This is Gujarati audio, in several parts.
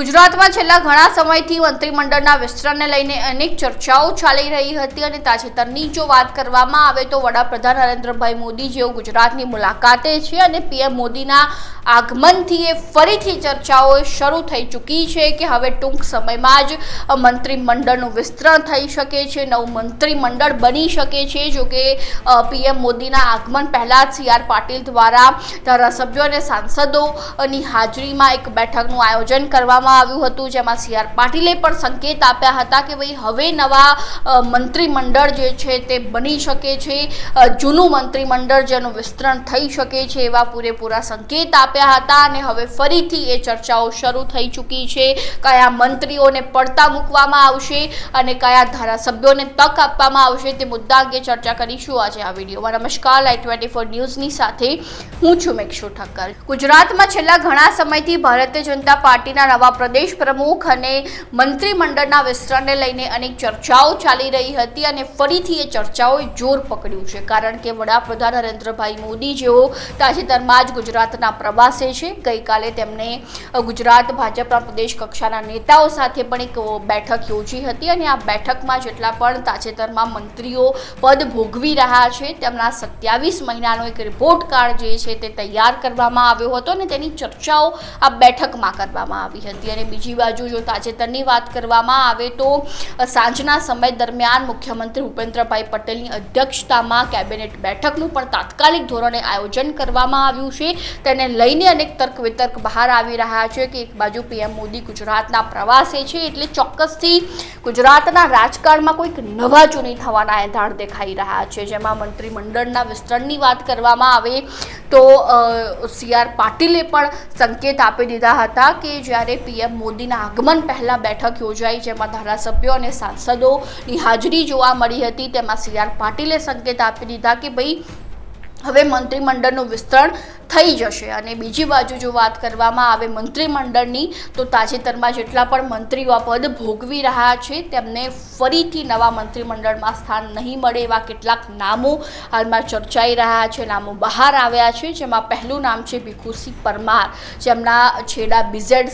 ગુજરાતમાં છેલ્લા ઘણા સમયથી મંત્રીમંડળના વિસ્તરણને લઈને અનેક ચર્ચાઓ ચાલી રહી હતી અને તાજેતરની જો વાત કરવામાં આવે તો વડાપ્રધાન નરેન્દ્રભાઈ મોદી જેઓ ગુજરાતની મુલાકાતે છે અને પીએમ મોદીના આગમનથી એ ફરીથી ચર્ચાઓ શરૂ થઈ ચૂકી છે કે હવે ટૂંક સમયમાં જ મંત્રીમંડળનું વિસ્તરણ થઈ શકે છે, નવું મંત્રીમંડળ બની શકે છે. જો કે પીએમ મોદીના આગમન પહેલાં જ સી આર પાટીલ દ્વારા ધારાસભ્યો અને સાંસદોની હાજરીમાં એક બેઠકનું આયોજન કરવામાં આવ્યું હતું, જેમાં સી આર પાટીલે પણ સંકેત આપ્યા હતા કે ભાઈ, હવે નવા મંત્રીમંડળ જે છે તે બની શકે છે જૂનું મંત્રીમંડળ જેનું વિસ્તરણ થઈ શકે છે એવા પૂરેપૂરા સંકેત આપ્યા હતા અને હવે ફરીથી એ ચર્ચાઓ શરૂ થઈ ચૂકી છે. કયા મંત્રીઓને પડતા મૂકવામાં આવશે અને કયા ધારાસભ્યોને તક આપવામાં આવશે તે મુદ્દા અંગે ચર્ચા કરીશું આજે આ વિડીયોમાં. નમસ્કાર લાઈ ટ્વેન્ટી ફોર ન્યૂઝની સાથે હું છું મેક્ષુ ઠક્કર. ગુજરાતમાં છેલ્લા ઘણા સમયથી ભારતીય જનતા પાર્ટીના નવા પ્રદેશ પ્રમુખ અને મંત્રીમંડળના વિસ્તરણને લઈને અનેક ચર્ચાઓ ચાલી રહી હતી અને ફરીથી એ ચર્ચાઓએ જોર પકડ્યું છે. કારણ કે વડાપ્રધાન નરેન્દ્રભાઈ મોદી જેઓ તાજેતરમાં જ ગુજરાતના પ્રવાસે છે. ગઈકાલે તેમણે ગુજરાત ભાજપના પ્રદેશ કક્ષાના નેતાઓ સાથે પણ એક બેઠક યોજી હતી અને આ બેઠકમાં જેટલા પણ તાજેતરમાં મંત્રીઓ પદ ભોગવી રહ્યા છે, તેમના સત્યાવીસ મહિનાનો એક રિપોર્ટ કાર્ડ જે છે તે તૈયાર કરવામાં આવ્યો હતો અને તેની ચર્ચાઓ આ બેઠકમાં કરવામાં આવી હતી. અને બીજી બાજુ જો તાજેતરની વાત કરવામાં આવે તો સાંજના સમય દરમિયાન મુખ્યમંત્રી ભૂપેન્દ્રભાઈ પટેલની અધ્યક્ષતામાં કેબિનેટ બેઠકનું પણ તાત્કાલિક ધોરણે આયોજન કરવામાં આવ્યું છે. તેને લઈને અનેક તર્ક વિતર્ક બહાર આવી રહ્યા છે કે એક બાજુ પીએમ મોદી ગુજરાતના પ્રવાસે છે એટલે ચોક્કસથી ગુજરાતના રાજકારણમાં કોઈક નવા ચૂંટણી થવાના એંધાણ દેખાઈ રહ્યા છે. જેમાં મંત્રીમંડળના વિસ્તરણની વાત કરવામાં આવે તો સી આર પાટીલે પણ સંકેત આપી દીધા હતા કે જ્યારે પીએમ મોદીના આગમન પહેલાં બેઠક યોજાઈ, જેમાં ધારાસભ્યો અને સાંસદોની હાજરી જોવા મળી હતી. તેમાં સી આર પાટીલે સંકેત આપી દીધા કે ભાઈ, હવે મંત્રીમંડળનું વિસ્તરણ થઈ જશે અને બીજી બાજુ જો વાત કરવામાં આવે મંત્રીમંડળની, તો તાજેતરમાં જેટલા પણ મંત્રીઓ પદ ભોગવી રહ્યા છે, તેમને ફરીથી નવા મંત્રીમંડળમાં સ્થાન નહીં મળે એવા કેટલાક નામો હાલમાં ચર્ચાઈ રહ્યા છે, નામો બહાર આવ્યા છે, જેમાં પહેલું નામ છે ભીખુસિંહ પરમાર. જેમના છેડા બિઝેડ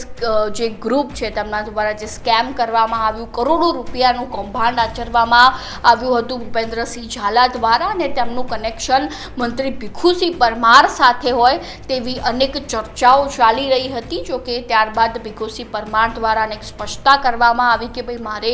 જે ગ્રુપ છે, તેમના દ્વારા જે સ્કેમ કરવામાં આવ્યું, કરોડો રૂપિયાનું કૌભાંડ આચરવામાં આવ્યું હતું ભૂપેન્દ્રસિંહ ઝાલા દ્વારા અને તેમનું કનેક્શન મંત્રી ભીખુસિંહ પરમાર સાથે હોય તેવી અનેક ચર્ચાઓ ચાલી રહી હતી જોકે ત્યારબાદ ભીખુસિંહ પરમાર દ્વારા અનેક સ્પષ્ટતા કરવામાં આવી કે ભાઈ મારે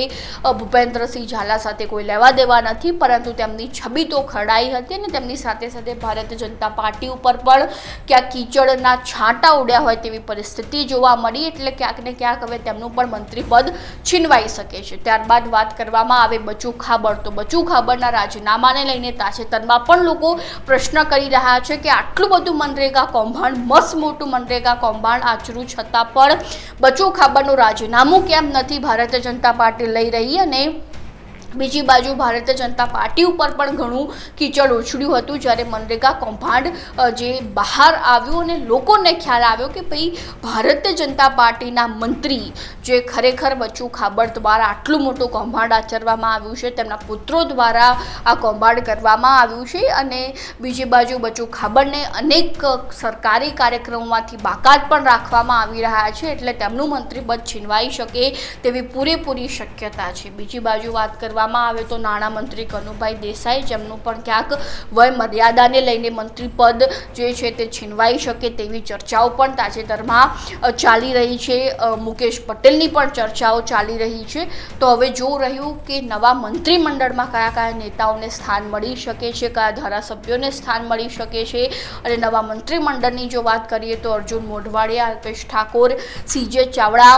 ભૂપેન્દ્રસિંહ ઝાલા સાથે કોઈ લેવા દેવા નથી, પરંતુ તેમની છબી તો ખરડાઈ હતી અને તેમની સાથે સાથે ભારતીય જનતા પાર્ટી ઉપર પણ ક્યાંક કીચડના છાંટા ઉડ્યા હોય તેવી પરિસ્થિતિ જોવા મળી, એટલે ક્યાંક ને ક્યાંક હવે તેમનું પણ મંત્રી પદ છીનવાઈ શકે છે. ત્યારબાદ વાત કરવામાં આવે બચુ ખાબડ તો બચુ ખાબડના રાજીનામાને લઈને તાજેતરમાં પણ લોકો પ્રશ્ન કરી રહ્યા છે કે આટલું બધું મનરેગા કૌભાંડ મસ્ત મોટું મનરેગા કૌભાંડ આચરું છતાં પણ બચુ ખાબરનું રાજીનામું કેમ નથી? ભારતીય જનતા પાર્ટી લઈ રહી અને બીજી બાજુ ભારતીય જનતા પાર્ટી ઉપર પણ ઘણું કીચડ ઉછળ્યું હતું જ્યારે મનરેગા કૌભાંડ જે બહાર આવ્યું અને લોકોને ખ્યાલ આવ્યો કે ભાઈ ભારતીય જનતા પાર્ટીના મંત્રી જે ખરેખર બચ્ચુ ખાબડ દ્વારા આટલું મોટું કૌભાંડ આચરવામાં આવ્યું છે, તેમના પુત્રો દ્વારા આ કૌભાંડ કરવામાં આવ્યું છે અને બીજી બાજુ બચ્ચુ ખાબડને અનેક સરકારી કાર્યક્રમોમાંથી બાકાત પણ રાખવામાં આવી રહ્યા છે એટલે તેમનું મંત્રીપદ છીનવાઈ શકે તેવી પૂરેપૂરી શક્યતા છે. બીજી બાજુ વાત કરવામાં આવે તો નાણામંત્રી કનુભાઈ દેસાઈ જેમનું પણ ક્યાંક વય મર્યાદાને લઈને મંત્રી પદ જે છે તે છીનવાઈ શકે તેવી ચર્ચાઓ પણ તાજેતરમાં ચાલી રહી છે. મુકેશ પટેલની પણ ચર્ચાઓ ચાલી રહી છે. તો હવે જો રહ્યું કે નવા મંત્રીમંડળમાં કયા કયા નેતાઓને સ્થાન મળી શકે છે, કયા ધારાસભ્યોને સ્થાન મળી શકે છે અને નવા મંત્રીમંડળની જો વાત કરીએ તો અર્જુન મોઢવાડિયા, અલ્પેશ ઠાકોર સીજે ચાવડા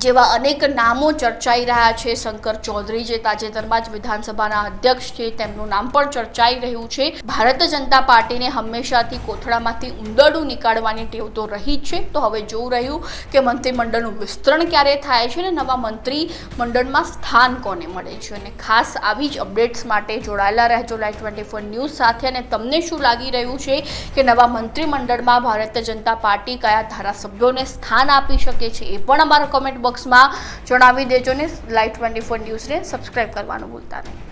જેવા અનેક નામો ચર્ચાઈ રહ્યા છે. શંકર ચૌધરી જે તાજેતરમાં જ વિધાનસભાના અધ્યક્ષ છે, તેમનું નામ પણ ચર્ચાઈ રહ્યું છે. ભારતીય જનતા પાર્ટીને હંમેશાથી કોથળામાંથી ઉંદરડું નીકાળવાની ટેવ તો રહી જ છે. તો હવે જોવું રહ્યું કે મંત્રીમંડળનું વિસ્તરણ ક્યારે થાય છે અને નવા મંત્રી મંડળમાં સ્થાન કોને મળે છે અને ખાસ આવી જ અપડેટ્સ માટે જોડાયેલા રહેજો લાઈવ ટ્વેન્ટી ફોર ન્યૂઝ સાથે. અને તમને શું લાગી રહ્યું છે કે નવા મંત્રીમંડળમાં ભારતીય જનતા પાર્ટી કયા ધારાસભ્યોને સ્થાન આપી શકે છે એ પણ અમારા કોમેન્ટ બોક્સમાં જણાવી દેજો ને લાઈવ ટ્વેન્ટી ફોર ન્યૂઝને સબસ્ક્રાઈબ કરવાનું ભૂલતા નહીં.